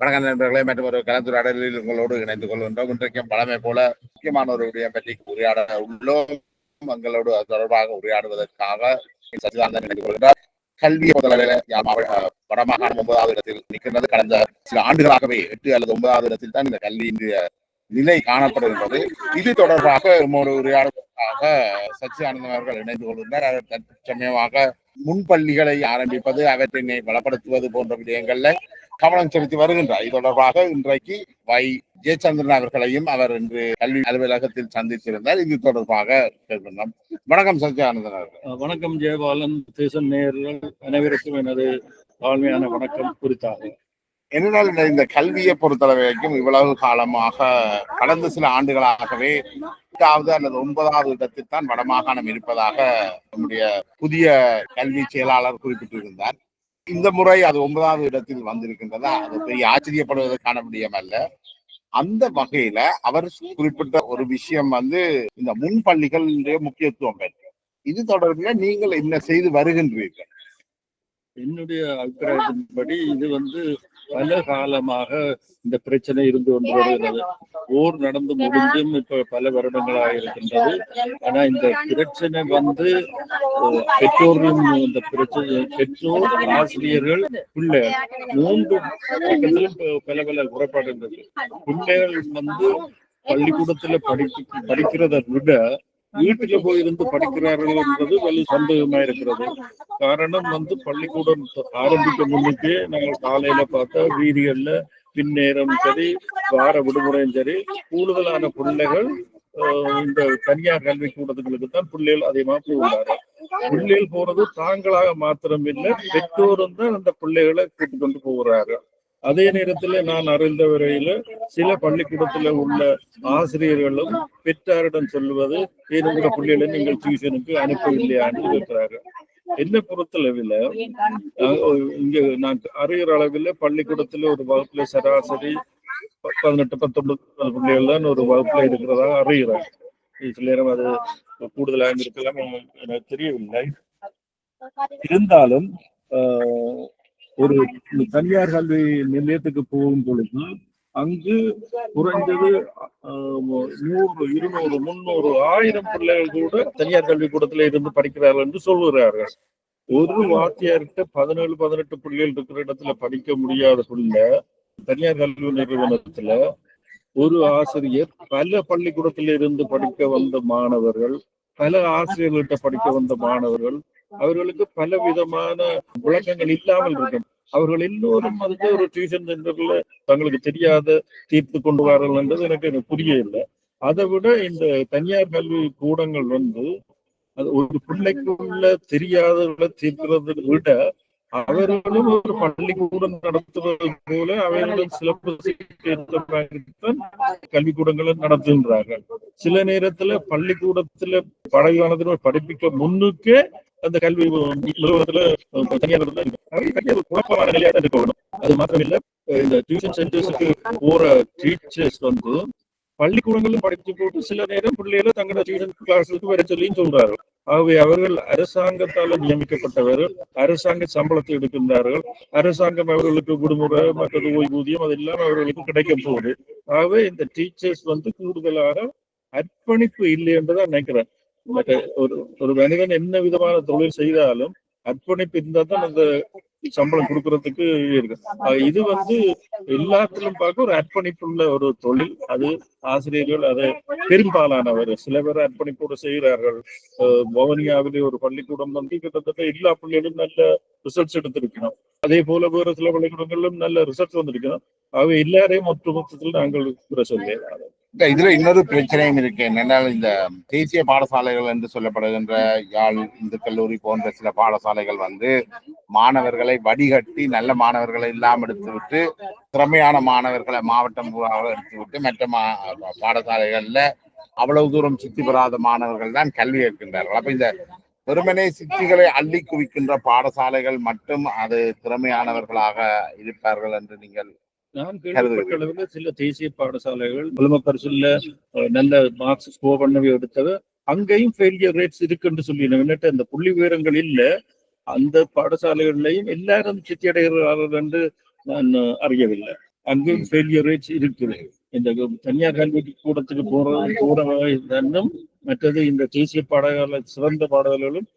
வணக்கம் நண்பர்களே மற்றும் ஒரு கலந்துரையாடலில் உங்களோடு இணைந்து கொள்கின்றோம். இன்றைக்கும் பழமை போல முக்கியமான ஒரு விடயம் பற்றி உரையாட உள்ளோம். எங்களோடு தொடர்பாக உரையாடுவதற்காக சச்சிதானந்தன் இணைந்து கொள்கிறார் கல்வி முதலில் வடமாகாணம் ஒன்பதாவது இடத்தில் நிற்கின்றது. கடந்த சில ஆண்டுகளாகவே எட்டு அல்லது ஒன்பதாவது இடத்தில் தான் இந்த கல்வி இந்திய நிலை காணப்படுகின்றது. இது தொடர்பாக ஒரு உரையாடுவதற்காக சச்சிதானந்தன் அவர்கள் இணைந்து கொள்கின்றார். அவர் தற்சமயமாக முன்பள்ளிகளை ஆரம்பிப்பது அவற்றினை பலப்படுத்துவது போன்ற விடயங்கள்ல கவனம் செலுத்தி வருகின்றார். இது தொடர்பாக இன்றைக்கு வை. ஜெயச்சந்திரன் அவர்களையும் அவர் இன்று கல்வி அலுவலகத்தில் சந்தித்திருந்தார். இது தொடர்பாக கேட்கின்றோம். வணக்கம் சச்சிதானந்தன் அவர்கள். வணக்கம் ஜெயபாலன் தேசம் நேயர்கள். அனைவருக்கும் எனது தாழ்மையான வணக்கம் குறித்தாக. என்னென்னால் இந்த இந்த கல்வியை பொறுத்தளவு வரைக்கும் இவ்வளவு காலமாக கடந்த சில ஆண்டுகளாகவே எட்டாவது அல்லது ஒன்பதாவது இடத்தில் தான் வடமாகாணம் இருப்பதாக நம்முடைய புதிய கல்வி செயலாளர் குறிப்பிட்டிருந்தார். இந்த முறை அது ஒன்பதாவது இடத்தில் வந்திருக்கின்றதா அது பெரிய ஆச்சரியப்படுவதற்கான விடயம் அல்ல அந்த வகையில அவர் குறிப்பிட்ட ஒரு விஷயம் வந்து இந்த முன்பள்ளிகளுடைய முக்கியத்துவம் பெற்று இது தொடர்பில் நீங்கள் என்ன செய்து வருகின்றீர்கள்? என்னுடைய அபிப்பிராயத்தின்படி இது வந்து பல காலமாக இந்த பிரச்சனை இருந்து கொண்டு வருகிறது. போர் நடந்து முடிஞ்சும் இப்ப பல வருடங்களாக இருக்கின்றது. ஆனா இந்த பிரச்சனை வந்து பெற்றோர்களும் இந்த பிரச்சனை பெற்றோர் ஆசிரியர்கள் பிள்ளைகள் மூன்று பக்கத்திலும் பல பல குறைபாடு இருந்தது பிள்ளைகள் வந்து பள்ளிக்கூடத்துல படிக்க படிக்கிறதை விட வீட்டுக்கு போயிருந்து படிக்கிறார்கள் என்பது வலு சந்தேகமா இருக்கிறது காரணம் வந்து பள்ளிக்கூடம் ஆரம்பிக்க முன்னுக்கே நாங்கள் காலையில பார்த்தா வீதிகள்ல பின்னேரம் சரி வார விடுமுறையும் சரி கூடுதலான பிள்ளைகள் ஆஹ், இந்த தனியார் கல்வி கூடத்துகளுக்கு தான் பிள்ளைகள் அதிகமா போகிறாங்க பிள்ளைகள் போறது தாங்களாக மாத்திரம் இல்லை பெற்றோரும் தான் அந்த பிள்ளைகளை கூட்டிக் கொண்டு போகிறார்கள் அதே நேரத்துல நான் அறிந்த வரையில சில பள்ளிக்கூடத்துல உள்ள ஆசிரியர்களும் பெற்றாரிடம் சொல்லுவது என்னுடைய பிள்ளைகளை நீங்கள் டியூஷனுக்கு அனுப்பவில்லையான்னு இருக்கிறார்கள் என்ன பொறுத்தளவில் இங்க நான் அறிகிற அளவில் பள்ளிக்கூடத்துல ஒரு வகுப்புல சராசரி ப- பதினெட்டு பத்தொன்பது பிள்ளைகள் தான் ஒரு வகுப்புல இருக்கிறதாக அறிகிறேன் சில நேரம் அது கூடுதலாக இருக்கலாம் எனக்கு தெரியவில்லை. இருந்தாலும் ஆஹ், ஒரு தனியார் கல்வி நிலையத்துக்கு போகும் பொழுது அங்கு குறைந்தது நூறு இருநூறு முன்னூறு ஆயிரம் பிள்ளைகள் கூட தனியார் கல்விக்கூடத்துல இருந்து படிக்கிறார்கள் என்று சொல்லுகிறார்கள். ஒரு வாத்தியார்கிட்ட பதினேழு பதினெட்டு பிள்ளைகள் இருக்கிற இடத்துல படிக்க முடியாத பிள்ளை தனியார் கல்வி நிறுவனத்துல ஒரு ஆசிரியர் பல பள்ளிக்கூடத்தில் இருந்து படிக்க வந்த மாணவர்கள் பல ஆசிரியர்கள்ட்ட படிக்க வந்த மாணவர்கள் அவர்களுக்கு பல விதமான விளக்கங்கள் இல்லாமல் இருக்கும். அவர்கள் எல்லோரும் வந்து ஒரு டியூஷன் சென்டர்ல தங்களுக்கு தெரியாத தீர்த்து கொண்டு வார்கள் என்றது எனக்கு எனக்கு புரியவில்லை அதை விட இந்த தனியார் கல்வி கூடங்கள் வந்து அது ஒரு பிள்ளைக்குள்ள தெரியாதவர்களை தீர்க்கிறதை விட அவர்களும் ஒரு பள்ளிக்கூடம் நடத்துவது போல அவர்களும் சிலபஸ் கல்விக்கூடங்களை நடத்துகின்றார்கள். சில நேரத்துல பள்ளிக்கூடத்துல பழகானதுல படிப்பிக்க முன்னுக்கே அந்த கல்வி நிறுவனத்துல தனியார் குழப்பமான நிலையா தான் இருக்க வேணும் அது மாத்திரம் இல்ல இந்த டியூஷன் சென்டர்ஸுக்கு போற டீச்சர்ஸ் வந்து பள்ளிக்கூடங்களும் படித்து போட்டு சில நேரம் பிள்ளைகளை தங்களோட டியூஷன் கிளாஸுக்கு வர சொல்லியும் சொல்றாரு ஆகவே அவர்கள் அரசாங்கத்தால் நியமிக்கப்பட்டவர்கள் அரசாங்க சம்பளத்தை எடுக்கின்றார்கள். அரசாங்கம் அவர்களுக்கு விடுமுறை மற்றது ஓய்வூதியம் அதெல்லாம் அவர்களுக்கு கிடைக்க போகுது. ஆகவே இந்த டீச்சர்ஸ் வந்து கூடுதலாக அர்ப்பணிப்பு இல்லை என்றுதான் நினைக்கிறேன். ஒரு ஒரு மனிதன் என்ன விதமான தொழில் செய்தாலும் அர்ப்பணிப்பு இருந்தால் தான் அந்த சம்பளம் கொடுக்கறதுக்கு இருக்கு. இது வந்து எல்லாத்திலும் பார்க்க ஒரு அர்ப்பணிப்புள்ள ஒரு தொழில். அது ஆசிரியர்கள் அதை பெரும்பாலானவர். சில பேர் அர்ப்பணிப்போடு செய்கிறார்கள். அஹ் வவுனியாவிலே ஒரு பள்ளிக்கூடம் வந்து கிட்டத்தட்ட எல்லா பிள்ளைகளும் நல்ல ரிசல்ட்ஸ் எடுத்திருக்கணும் அதே போல வேறு சில பள்ளிக்கூடங்களிலும் நல்ல ரிசல்ட்ஸ் வந்திருக்கணும் அவை எல்லாரையும் ஒட்டுமொத்தத்தில் நாங்கள் கூற இதுல இன்னொரு பிரச்சனையும் இருக்கு. என்னென்னால் இந்த தேசிய பாடசாலைகள் என்று சொல்லப்படுகின்ற யாழ் இந்து கல்லூரி போன்ற சில பாடசாலைகள் வந்து மாணவர்களை வடிகட்டி நல்ல மாணவர்களை இல்லாமல் எடுத்துவிட்டு திறமையான மாணவர்களை மாவட்டம் பூராக எடுத்துவிட்டு மற்ற மா பாடசாலைகள்ல அவ்வளவு தூரம் சித்தி பெறாத மாணவர்கள் தான் கல்வி இருக்கின்றார்கள் அப்ப இந்த வெறுமனே சித்திகளை அள்ளி குவிக்கின்ற பாடசாலைகள் மட்டும் அது திறமையானவர்களாக இருப்பார்கள் என்று நீங்கள் நான் கேள்விப்பட்ட அளவுல சில தேசிய பாடசாலைகள் அஹ், நல்ல மார்க்ஸ் ஸ்கோர் பண்ணவே எடுத்தது. அங்கேயும் ஃபெயிலியர் ரேட்ஸ் இருக்குன்னு சொல்லி என்னட்டு அந்த புள்ளி விவரங்கள் இல்ல. அந்த பாடசாலைகள்லையும் எல்லாரும் சித்தி அடைகிறார்கள் என்று நான் அறியவில்லை. அங்கேயும் ஃபெயிலியர் ரேட்ஸ் இருக்குது. இந்த தனியார் கல்வி கூடத்துக்கு போறது தூரம் மற்றது இந்த தேசிய பாடகால சிறந்த பாடல்களும்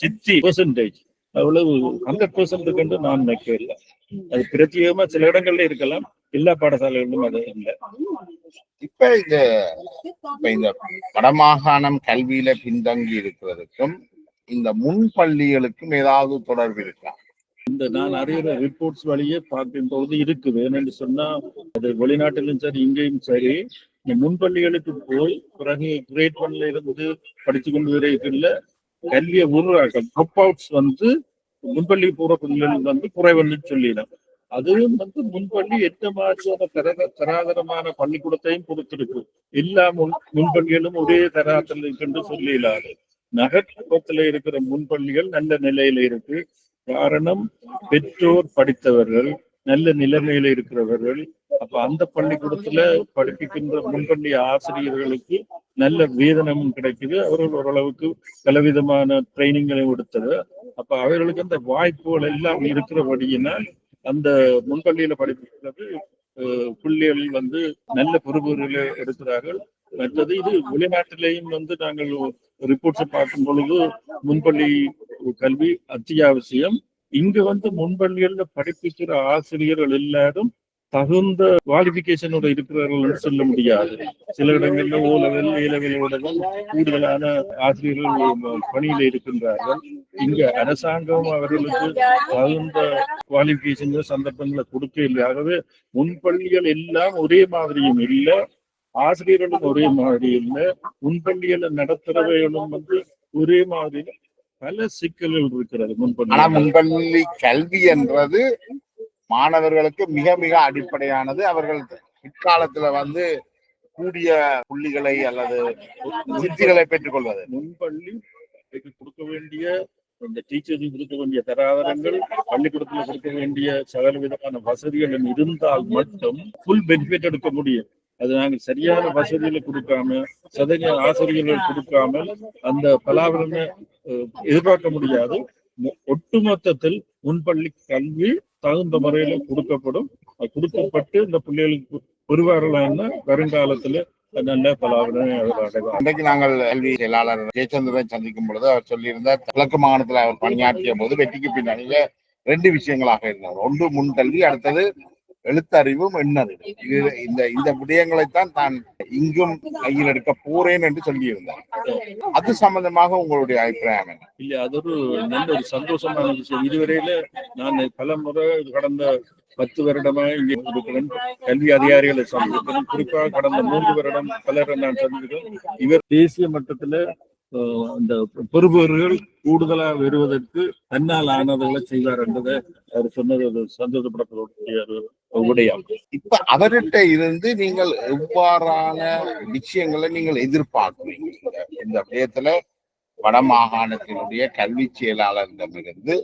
சித்தி பெர்சன்டேஜ் அவ்வளவு ஹண்ட்ரட் பெர்சன்ட் கண்டு நான் நினைக்கவில்லை அது பிரத்யேகமா சில இடங்கள்ல இருக்கலாம் எல்லா பாடசாலைகளிலும் அது இல்லை. இப்ப இந்த இந்த வடமாகாணம் கல்வியில பின்தங்கி இருக்கிறதுக்கும் இந்த முன் பள்ளிகளுக்கும் ஏதாவது தொடர்பு இருக்கா? இந்த நான் அறிகிற ரிப்போர்ட்ஸ் வழியே பார்க்கும் பொழுது இருக்குது. என்னன்னு சொன்னா அது வெளிநாட்டிலும் சரி இங்கேயும் சரி இந்த முன்பள்ளிகளுக்கு போய் பிறகு கிரேட் ஒன்ல இருந்து படித்து கொண்டு வரைக்குள்ள கல்வியை உருவாக்க ட்ராப் அவுட்ஸ் வந்து முன்பள்ளி போற வந்து குறைவன்னு சொல்லிடும். அதுவும் வந்து முன்பள்ளி எந்த மாதிரியான தர தராதரமான பள்ளிக்கூடத்தையும் கொடுத்திருக்கு. எல்லா முன் முன்பள்ளிகளும் ஒரே தராத்தில் இருக்குன்னு சொல்லிடாது நகர்ப்புறத்துல இருக்கிற முன்பள்ளிகள் நல்ல நிலையில இருக்கு. காரணம் பெற்றோர் படித்தவர்கள். நல்ல நிலைமையில இருக்கிறவர்கள். அப்ப அந்த பள்ளிக்கூடத்துல படிப்பிக்கின்ற முன்பள்ளி ஆசிரியர்களுக்கு நல்ல வேதனமும் கிடைக்குது. அவர்கள் ஓரளவுக்கு பலவிதமான ட்ரைனிங்களையும் கொடுத்தது. அப்ப அவர்களுக்கு அந்த வாய்ப்புகள் எல்லாம் இருக்கிறபடியினால் அந்த முன்பள்ளியில படிப்பிக்கிறது பிள்ளைகள் வந்து நல்ல பொறுப்புகளை எடுக்கிறார்கள். மற்றது இது வெளிநாட்டிலேயும் வந்து நாங்கள் ரிப்போர்ட்ஸை பார்க்கும் பொழுது முன்பள்ளி கல்வி அத்தியாவசியம். இங்க வந்து முன்பள்ளிகள்ல படிப்பிக்கிற ஆசிரியர்கள் எல்லாரும் தகுந்த குவாலிபிகேஷனோட இருக்கிறார்கள் சொல்ல முடியாது. சில இடங்கள்ல ஓ லெவல் ஏ லெவலோட கூடுதலான ஆசிரியர்கள் பணியில இருக்கின்றார்கள். இங்க அரசாங்கம் அவர்களுக்கு தகுந்த குவாலிபிகேஷன் சந்தர்ப்பங்களை கொடுக்க இல்லை. ஆகவே முன்பள்ளிகள் எல்லாம் ஒரே மாதிரியும் இல்லை. ஆசிரியர்களும் ஒரே மாதிரி இல்லை. முன்பள்ளிகளை நடத்துறவைகளும் வந்து ஒரே மாதிரி பல சிக்கல்கள் இருக்கிறது ஆனா முன்பள்ளி முன்பள்ளி கல்வி என்றது மாணவர்களுக்கு மிக மிக அடிப்படையானது. அவர்கள் பிற்காலத்துல வந்து கூடிய புள்ளிகளை அல்லது சித்திகளை பெற்றுக் கொள்வது முன்பள்ளி கொடுக்க வேண்டிய இந்த டீச்சருக்கு கொடுக்க வேண்டிய தராதரங்கள் பள்ளிக்கூடத்துல கொடுக்க வேண்டிய சகல விதமான வசதிகள் இருந்தால் மட்டும் ஃபுல் பெனிஃபிட் எடுக்க முடியும். அது நாங்கள் சரியான வசதிகளை கொடுக்காம சதவீத ஆசிரியர்கள் கொடுக்காமல் அந்த பலாபலனை எதிர்பார்க்க முடியாது. ஒட்டுமொத்தத்தில் முன்பள்ளி கல்வி தகுந்த முறையில கொடுக்கப்படும். கொடுக்கப்பட்டு இந்த பிள்ளைகளுக்கு பெறுவார்களான வருங்காலத்துல நல்ல பலாபலனை இன்றைக்கு நாங்கள் கல்வி செயலாளர் ஜெயச்சந்திரன் சந்திக்கும் பொழுது அவர் சொல்லியிருந்தார் கிழக்கு மாகாணத்தில் அவர் பணியாற்றிய போது வெற்றிக்கு பின்னணியில ரெண்டு விஷயங்களாக இருந்தார் ஒன்று முன்கல்வி அடுத்தது எழுத்தறிவும் எண்ணறிவும் இது இந்த இந்த விடயங்களைத்தான் தான் இங்கும் கையில் எடுக்க போறேன் என்று சொல்லியிருந்தார். அது சம்பந்தமாக உங்களுடைய அபிப்பிராயம் என்ன? இல்ல அது ஒரு நல்ல ஒரு சந்தோஷமான விஷயம். இதுவரையில நான் பல முறை கடந்த பத்து வருடமா இங்கே இருக்கிறேன் கல்வி அதிகாரிகளை சந்திக்கிறேன். குறிப்பாக கடந்த மூன்று வருடம் பலரை நான் சந்திக்கிறேன். இவர் தேசிய மட்டத்துல அந்த பெறுபவர்கள் கூடுதலா வருவதற்கு தன்னால் ஆனதுகளை செய்வார் என்றதை அவர் சொன்னது ஒரு சந்தோஷப்படக்கூடிய ஒரு விடயம் இப்ப அவர்கிட்ட இருந்து நீங்கள் எவ்வாறான விஷயங்களை நீங்கள் எதிர்பார்க்கிறீங்க? இந்த- இந்த விடயத்துல வடமாகாணத்தினுடைய கல்வி செயலாளரிடமிருந்து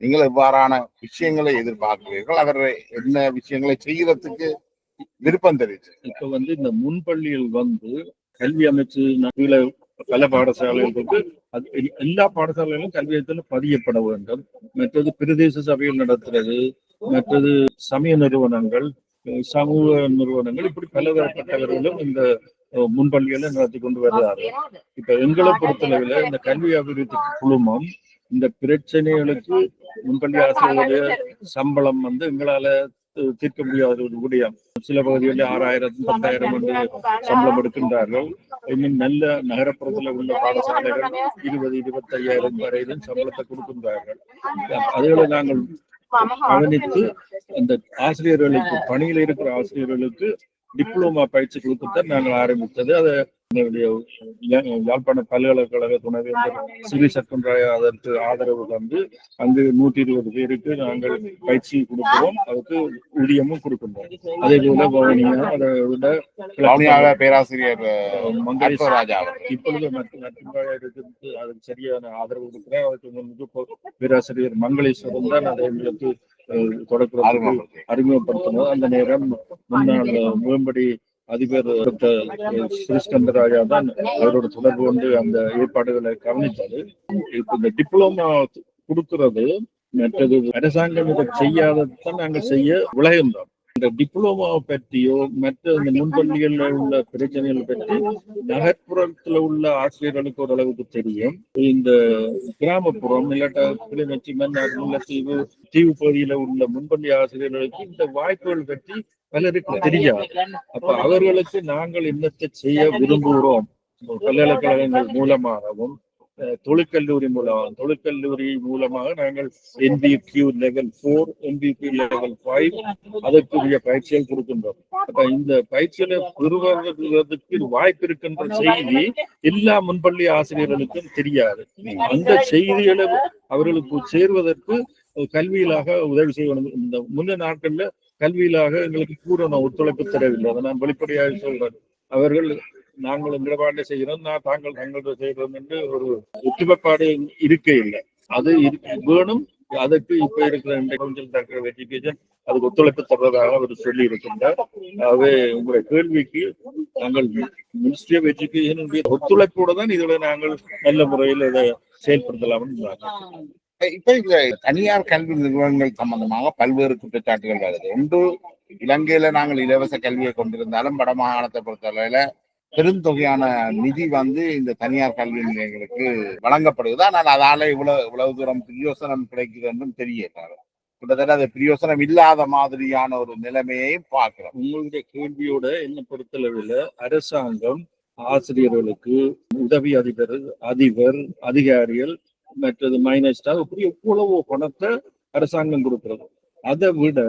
நீங்கள் எவ்வாறான விஷயங்களை எதிர்பார்க்கிறீர்கள்? அவர் என்ன விஷயங்களை செய்யறதுக்கு விருப்பம் தெரிவிச்சு இப்ப வந்து இந்த முன்பள்ளியில் வந்து கல்வி அமைச்சு கீழே பல பாடசாலைகள் இருக்கு அது எல்லா பாடசாலைகளும் கல்வியத்தில் பதியப்பட வேண்டும். மற்றது பிரதேச சபையில் நடத்துறது மற்றது சமய நிறுவனங்கள் சமூக நிறுவனங்கள் இப்படி பலதரப்பட்டவர்களும் இந்த முன்பள்ளிகளை நடத்தி கொண்டு வருகிறார்கள். இப்ப எங்களை பொறுத்தளவில் இந்த கல்வி அபிவிருத்தி குழுமம் இந்த பிரச்சனைகளுக்கு முன்பள்ளி ஆசிரியர்களுடைய சம்பளம் வந்து எங்களால தீர்க்க முடியாத ஒரு சில பகுதிகளில் ஆறாயிரம் பத்தாயிரம் என்று சம்பளம் எடுக்கின்றார்கள். இன்னும் நல்ல நகரப்புறத்தில் உள்ள பாடசாலைகள் இருபது இருபத்தி ஐயாயிரம் வரையிலும் சம்பளத்தை கொடுக்கின்றார்கள். அதுகளை நாங்கள் கவனித்து அந்த ஆசிரியர்களுக்கு பணியில் இருக்கிற ஆசிரியர்களுக்கு டிப்ளோமா பயிற்சி கொடுக்கத்தான் நாங்கள் ஆரம்பித்தது. அதை எங்களுடைய யா- யாழ்ப்பாண பல்கலைக்கழக துணைவேந்தர் சிறி சக்கன்ராய அதற்கு ஆதரவு தந்து அங்கு நூற்றி இருபது பேருக்கு நாங்கள் பயிற்சி கொடுக்கிறோம். அதுக்கு ஊதியமும் கொடுக்கின்றோம். அதே போல பவனியா அதை விட பேராசிரியர் மங்கேஷ் ராஜா அவர் இப்பொழுது மற்ற அதுக்கு சரியான ஆதரவு கொடுக்கிறேன். அதுக்கு முன்பு பேராசிரியர் மங்களேஸ்வரன் தான் அதை எங்களுக்கு அறிமுகப்படுத்தி. அறிமுகப்படுத்தினோம் அந்த நேரம் முன்னாள் மேம்படி அதிபர் டாக்டர் ஸ்ரீஸ்கந்தராஜா தான் அவரோட தொடர்பு கொண்டு அந்த ஏற்பாடுகளை கவனித்தாரு. இப்ப இந்த டிப்ளமா கொடுக்கிறது மற்றது அரசாங்கம் இதை செய்யாததான் நாங்கள் செய்ய விளைகின்றோம் இந்த டிப்ளமா பற்றியோ மற்ற இந்த முன்பள்ளிகள்ல உள்ள பிரச்சனைகள் பற்றி நகர்ப்புறத்துல உள்ள ஆசிரியர்களுக்கு ஓரளவுக்கு தெரியும். இந்த கிராமப்புறம் இல்லாட்டா கிளிநொச்சி மன்னார் முல்லைத்தீவு தீவு பகுதியில உள்ள முன்பள்ளி ஆசிரியர்களுக்கு இந்த வாய்ப்புகள் பற்றி பலருக்கு தெரியாது. அப்ப அவர்களுக்கு நாங்கள் என்னத்தை செய்ய விரும்புகிறோம். பல்கலைக்கழகங்கள் மூலமாகவும் தொழிற்கல்லூரி மூலமாக தொழிற்கல்லூரி மூலமாக நாங்கள் NVQ level four NVQ level five அதற்குரிய பயிற்சிகள் கொடுக்கின்றோம். அப்ப இந்த பயிற்சிகளை பெறுவதற்கு வாய்ப்பு இருக்கின்ற செய்தி எல்லா முன்பள்ளி ஆசிரியர்களுக்கும் தெரியாது. அந்த செய்திகளை அவர்களுக்கு சேர்வதற்கு கல்வியிலாக உதவி செய்யணும். இந்த முன்ன நாட்கள்ல கல்வியிலாக எங்களுக்கு பூரண ஒத்துழைப்பு தரவில்லை. அதை நான் வெளிப்படையாக சொல்றேன். அவர்கள் நாங்கள் இந்த செய்கிறோம். நான் தாங்கள் தங்களோட செய்கிறோம் என்று ஒரு ஒற்றுமைப்பாடு இருக்க இல்லை அது இருக்கு- வேணும். அதற்கு இப்ப இருக்கிற இந்த டாக்டர் தக்க எஜுகேஷன் அதுக்கு ஒத்துழைப்பு தருவதாக அவர் சொல்லி இருக்கின்றார் ஆகவே உங்களுடைய கேள்விக்கு நாங்கள் மினிஸ்ட்ரி ஆஃப் எஜுகேஷனுடைய ஒத்துழைப்போடு தான் இதுல நாங்கள் நல்ல முறையில் இதை செயல்படுத்தலாம்னு இப்ப இந்த தனியார் கல்வி நிறுவனங்கள் சம்பந்தமாக பல்வேறு குற்றச்சாட்டுகள் வருது. ஒன்று இலங்கையில நாங்கள் இலவச கல்வியை கொண்டிருந்தாலும் வடமாகாணத்தை பொறுத்தளவுல பெருந்தொகையான நிதி வந்து இந்த தனியார் கல்வி நிலையங்களுக்கு வழங்கப்படுகிறது. ஆனால் அதால இவ்வளவு இவ்வளவு தூரம் பிரயோசனம் கிடைக்குது என்றும் தெரியல கிட்டத்தட்ட அது பிரயோசனம் இல்லாத மாதிரியான ஒரு நிலைமையை பார்க்கிறோம். உங்களுடைய கேள்வியோட என்ன பொறுத்தளவில் அரசாங்கம் ஆசிரியர்களுக்கு உதவி அதிபர் அதிபர் அதிகாரிகள் மற்றது மைனஸ் இப்படி எவ்வளவோ பணத்தை அரசாங்கம் கொடுக்கிறது. அதை விட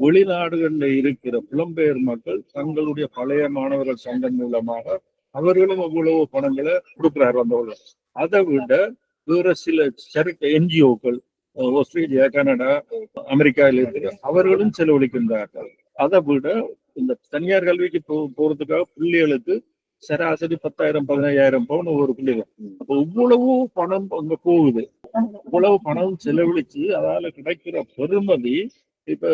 வெளிநாடுகளில் இருக்கிற புலம்பெயர் மக்கள் தங்களுடைய பழைய மாணவர்கள் சங்கம் மூலமாக அவர்களும் அவ்வளவு பணங்களை கொடுக்கிறார் வந்தவர்கள். அதை விட வேற சில சரக்கு என்ஜிஓக்கள் ஆஸ்திரேலியா கனடா அமெரிக்காவில் இருக்கிற அவர்களும் செலவழிக்கின்றார்கள். அதை விட இந்த தனியார் கல்விக்கு போ போறதுக்காக பிள்ளைகளுக்கு சராசரி பத்தாயிரம் பதினையாயிரம் பவுன் ஒவ்வொரு பிள்ளைகள் அப்ப இவ்வளவு பணம் அங்க போகுது. இவ்வளவு பணம் செலவழிச்சு அதால கிடைக்கிற பெருமதி இப்ப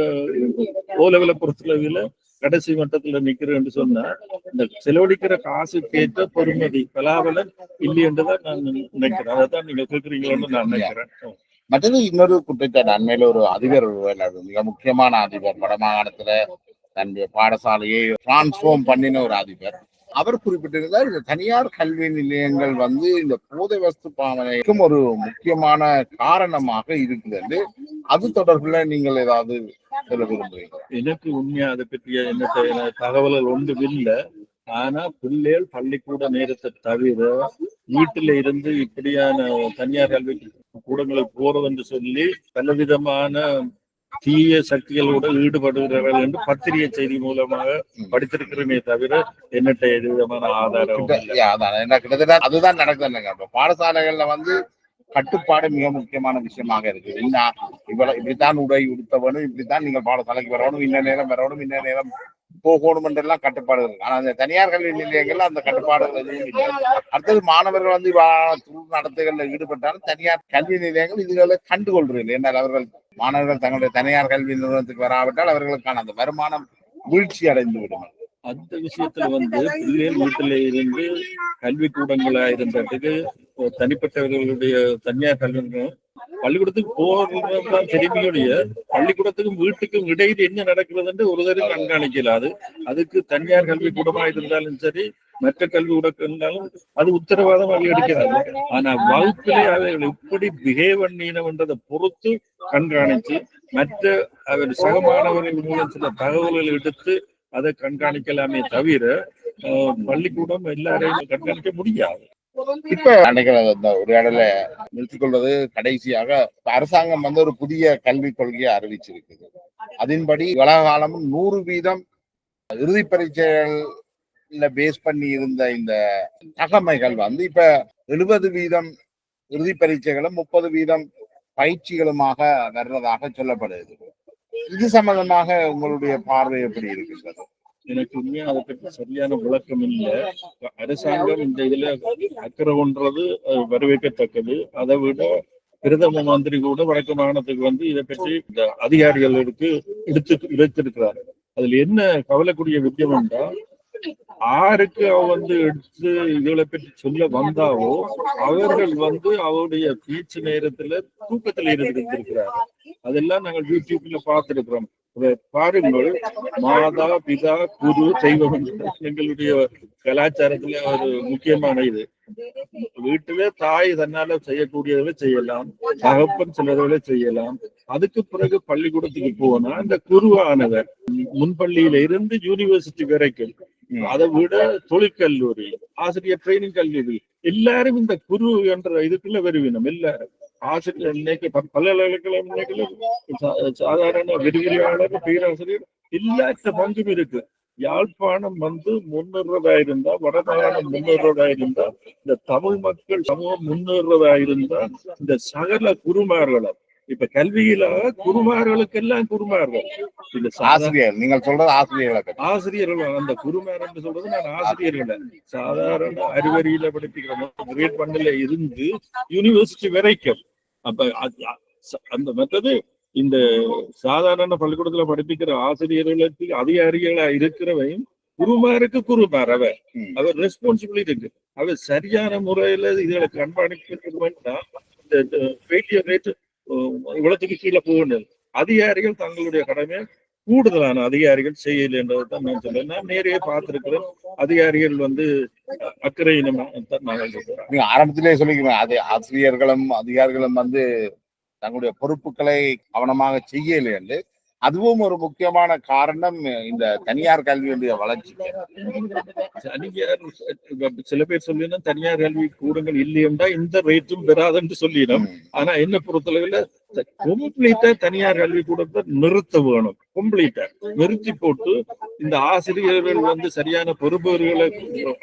ஓ லெவல பொறுத்தளவில் கடைசி மட்டத்துல நிக்கிறேன்னு சொன்னா இந்த செலவழிக்கிற காசுக்கு ஏற்ற பெருமதி பலாபலன் இல்லை என்றுதான் நான் நினைக்கிறேன். அதைத்தான் நீங்க கேட்கிறீங்களோன்னு நான் நினைக்கிறேன். மற்றது இன்னொரு குற்றச்சாட்டு அண்மையில ஒரு அதிபர் மிக முக்கியமான அதிபர் வடமாகாணத்துல தன்னுடைய பாடசாலையை டிரான்ஸ்ஃபார்ம் பண்ணின ஒரு அதிபர். அவர் குறிப்பிட்டிருந்தார் இந்த தனியார் கல்வி நிலையங்கள் வந்து இந்த போதை வஸ்து பாவனைக்கும் ஒரு முக்கியமான காரணமாக இருக்குது என்று அது தொடர்புல நீங்கள் ஏதாவது சொல்ல விரும்புகிறீங்க எனக்கு உண்மையா அதை பற்றிய என்ன தகவல்கள் ஒன்றும் இல்லை. ஆனா பிள்ளைகள் பள்ளிக்கூட நேரத்தை தவிர வீட்டில இருந்து இப்படியான தனியார் கல்வி கூடங்களுக்கு போறது என்று சொல்லி பலவிதமான தீய சக்திகளோட ஈடுபடுகிறார்கள் என்று பத்திரிகை செய்தி மூலமாக படித்திருக்கிறேனே தவிர என்னட்ட எது விதமான ஆதாரம் இல்லை. என்ன கிட்டத்தட்ட அதுதான் நடக்குதுங்க பாடசாலைகள்ல வந்து கட்டுப்பாடு மிக முக்கியமான விஷயமாக இருக்கு என்ன இவ்வளவு இப்படித்தான் உடை உடுத்த வேணும் இப்படித்தான் நீங்க பாடசாலைக்கு வரணும் இன்ன நேரம் வரணும் இன்ன நேரம் போகணும் என்றெல்லாம் கட்டுப்பாடு இருக்கு. ஆனா அந்த தனியார் கல்வி நிலையங்கள்ல அந்த கட்டுப்பாடுகள் எதுவும் இல்லை. அடுத்தது மாணவர்கள் வந்து துரு நடத்தைகள்ல ஈடுபட்டாலும் தனியார் கல்வி நிலையங்கள் இதுகளை கண்டுகொள்றது என்றால் அவர்கள் மாணவர்கள் தங்களுடைய தனியார் கல்வி நிறுவனத்துக்கு வராவிட்டால் அவர்களுக்கான அந்த வருமானம் வீழ்ச்சி அடைந்து விடும். அந்த விஷயத்துல வந்து பிள்ளைகள் வீட்டில இருந்து கல்வி கூடங்களா இருந்ததுக்கு தனிப்பட்டவர்களுடைய தனியார் கல்வி பள்ளிக்கூடத்துக்கு போறதுதான் தெரியுமையுடைய பள்ளிக்கூடத்துக்கும் வீட்டுக்கும் இடையில் என்ன நடக்கிறதுன்னு ஒரு தடவை கண்காணிக்கல. அது அதுக்கு தனியார் கல்வி கூடமா இருந்தாலும் சரி மற்ற கல்வி கூடம் அது உத்தரவாதம் வழி எடுக்கிறாங்க ஆனா வகுப்பிலே அவர்கள் எப்படி பிஹேவ் பண்ணினவன்றதை பொறுத்து கண்காணிச்சு மற்ற அவர் சக மாணவர்கள் மூலம் சில தகவல்கள் எடுத்து அதை கண்காணிக்கலாமே தவிர பள்ளிக்கூடம் எல்லாரையும் கண்காணிக்க முடியாது. இப்ப நினைக்கிறேன் அந்த உரையாடலை நிறுத்திக் கொள்வது கடைசியாக அரசாங்கம் வந்து ஒரு புதிய கல்விக் கொள்கையை அறிவிச்சிருக்குது. அதன்படி காலமும் நூறு வீதம் இறுதி பரீட்சைகள் பேஸ் பண்ணி இருந்த இந்த தகமைகள் வந்து இப்ப எழுபது வீதம் இறுதி பரீட்சைகளும் முப்பது வீதம் பயிற்சிகளுமாக வர்றதாக சொல்லப்படுது இது சம்பந்தமாக உங்களுடைய பார்வை எப்படி இருக்கின்றது? எனக்கு உண்மையா அதை பற்றி சரியான விளக்கம் இல்லை. அரசாங்கம் இந்த இதுல அக்கறை கொன்றது வரவேற்கத்தக்கது. அதை விட பிரதம மந்திரி கூட வடக்கு மாகாணத்துக்கு வந்து இதை பற்றி இந்த அதிகாரிகளுக்கு எடுத்து எடுத்திருக்கிறார்கள் அதுல என்ன கவலைக்கூடிய விஷயம் என்றால் ஆருக்கு அவ வந்து எடுத்து இவளை பற்றி சொல்ல வந்தாவோ அவர்கள் வந்து அவருடைய பேச்சு நேரத்துல தூக்கத்துல இருந்திருக்கிறார் அதெல்லாம் நாங்கள் யூடியூப்ல பார்த்திருக்கிறோம். பாருங்கள் மாதா பிதா குரு தெய்வம் எங்களுடைய கலாச்சாரத்துல ஒரு முக்கியமான இது. வீட்டுல தாய் தன்னால செய்யக்கூடியதை செய்யலாம் தகப்பன் சிலர்களை செய்யலாம். அதுக்கு பிறகு பள்ளிக்கூடத்துக்கு போனா இந்த குருவானவர் முன்பள்ளியில இருந்து யூனிவர்சிட்டி வரைக்கும் அதை விட தொழிற்கல்லூரி ஆசிரியர் ட்ரைனிங் கல்லூரி எல்லாரும் இந்த குரு என்ற இதுக்குள்ள வருவினம் எல்லாரும். ஆசிரியர் இன்னைக்கு பல்கலைக்கழகம் சாதாரண விரிவிரியாளர் பேராசிரியர் எல்லாத்த பங்கும் இருக்கு. யாழ்ப்பாணம் வந்து முன்னேறதா இருந்தா வடமாகாணம் முன்னேறதா இருந்தா இந்த தமிழ் மக்கள் சமூகம் முன்னேறதா இருந்தா இந்த சகல குருமார்களும் இப்ப கல்வியில குருமார்களுக்கு எல்லாம் குருமார்கள். இந்த ஆசிரியர் நீங்கள் சொல்றது ஆசிரியர்களை ஆசிரியர்கள் அந்த குருமார் என்று சொல்றது நான் ஆசிரியர்கள் சாதாரண அறிவறியில படிப்பிக்கிற கிரேட் ஒன்ல இருந்து யூனிவர்சிட்டி வரைக்கும். அப்ப அந்த மற்றது இந்த சாதாரண பள்ளிக்கூடத்துல படிப்பிக்கிற ஆசிரியர்களுக்கு அதிகாரிகளா இருக்கிறவையும் குருமாருக்கு குருமார் அவ ம். அவர் ரெஸ்பான்சிபிலிட்டி இருக்கு. அவர் சரியான முறையில இதுகளை கண்காணிக்கிறதுனா இந்த ஃபெயிலியர் ரேட் இவ்வளத்துக்கு கீழே போகணும். அதிகாரிகள் தங்களுடைய கடமையை கூடுதலான அதிகாரிகள் செய்யலைன்றதை தான் நான் சொல்றேன். நான் நேரையே பார்த்திருக்கிறேன். அதிகாரிகள் வந்து அக்கறை இனமாக நாங்கள் நீங்க ஆரம்பத்திலே சொல்லிக்கிறேன் அது ஆசிரியர்களும் அதிகாரிகளும் வந்து தங்களுடைய பொறுப்புகளை கவனமாக செய்யலை என்று அதுவும் ஒரு முக்கியமான காரணம் இந்த தனியார் கல்வியுடைய வளர்ச்சி. தனியார் சில பேர் சொல்லினா தனியார் கல்வி கூடங்கள் இல்லையென்றா இந்த ரேட்டும் பெறாதுன்னு சொல்லிடும் ஆனா என்ன பொறுத்தளவுல கம்ப்ளீட்டா தனியார் கல்வி கூடத்தை நிறுத்த வேணும். கம்ப்ளீட்டா நிறுத்தி போட்டு இந்த ஆசிரியர்கள் வந்து சரியான பொறுப்புகளை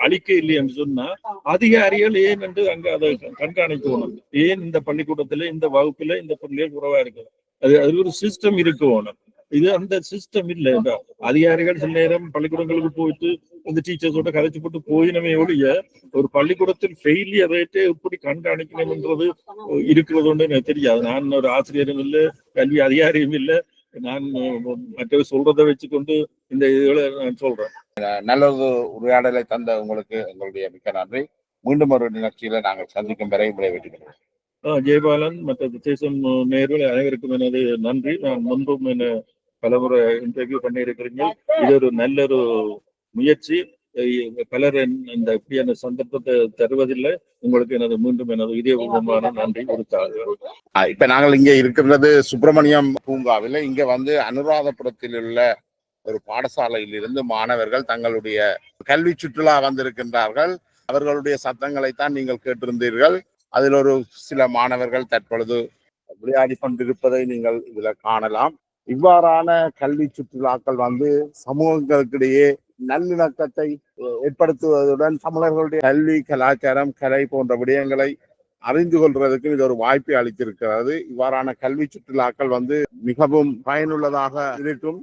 அளிக்க இல்லைன்னு சொன்னா அதிகாரிகள் ஏன் என்று அங்க அதை கண்காணிக்கணும் ஏன் இந்த பள்ளிக்கூடத்துல இந்த வகுப்புல இந்த பிள்ளைகள் குறைவா இருக்கு அது அது ஒரு சிஸ்டம் இருக்கணும் இது அந்த சிஸ்டம் இல்ல. இந்த அதிகாரிகள் சில நேரம் பள்ளிக்கூடங்களுக்கு போயிட்டு இந்த டீச்சர்ஸோட கதைச்சு போட்டு போயினமே ஒழிய ஒரு பள்ளிக்கூடத்தில் ஃபெயிலியர் ரேட்டே எப்படி கண்காணிக்கணும்ன்றது இருக்கிறது ஒன்று எனக்கு தெரியாது. நான் ஒரு ஆசிரியரும் இல்லை கல்வி அதிகாரியும் இல்லை. நான் மற்ற சொல்றதை வச்சுக்கொண்டு இந்த இதுகளை நான் சொல்றேன். நல்ல ஒரு உரையாடலை தந்த உங்களுக்கு எங்களுடைய மிக்க நன்றி. மீண்டும் ஒரு நிகழ்ச்சியில நாங்கள் சந்திக்கும் வரை விடைபெற்றுகிறோம் ஆஹ் ஜெயபாலன் மற்ற தேசம் நேர்கள் அனைவருக்கும் எனது நன்றி. நான் முன்பும் என்ன பலமுறை இன்டர்வியூ பண்ணியிருக்கிறீங்க. இது ஒரு நல்ல ஒரு முயற்சி பலர் என்- இந்த இப்படியான சந்தர்ப்பத்தை தருவதில்லை உங்களுக்கு எனது மீண்டும் எனது இதயபூர்வமான நன்றி கொடுத்தாங்க ஆஹ் இப்ப நாங்கள் இங்க இருக்கின்றது சுப்பிரமணியம் பூங்காவில் இங்க வந்து அனுராதபுரத்தில் உள்ள ஒரு பாடசாலையில் இருந்து மாணவர்கள் தங்களுடைய கல்வி சுற்றுலா வந்திருக்கின்றார்கள் அவர்களுடைய சத்தங்களைத்தான் நீங்கள் கேட்டிருந்தீர்கள் அதில் ஒரு சில மாணவர்கள் தற்பொழுது விளையாடி கொண்டிருப்பதை நீங்கள் இதுல காணலாம் இவ்வாறான கல்வி சுற்றுலாக்கள் வந்து சமூகங்களுக்கிடையே நல்லிணக்கத்தை ஏற்படுத்துவதுடன் தமிழர்களுடைய கல்வி கலாச்சாரம் கலை போன்ற விடயங்களை அறிந்து கொள்வதற்கு இது ஒரு வாய்ப்பை அளித்திருக்கிறது. இவ்வாறான கல்வி சுற்றுலாக்கள் வந்து மிகவும் பயனுள்ளதாக இருக்கும்.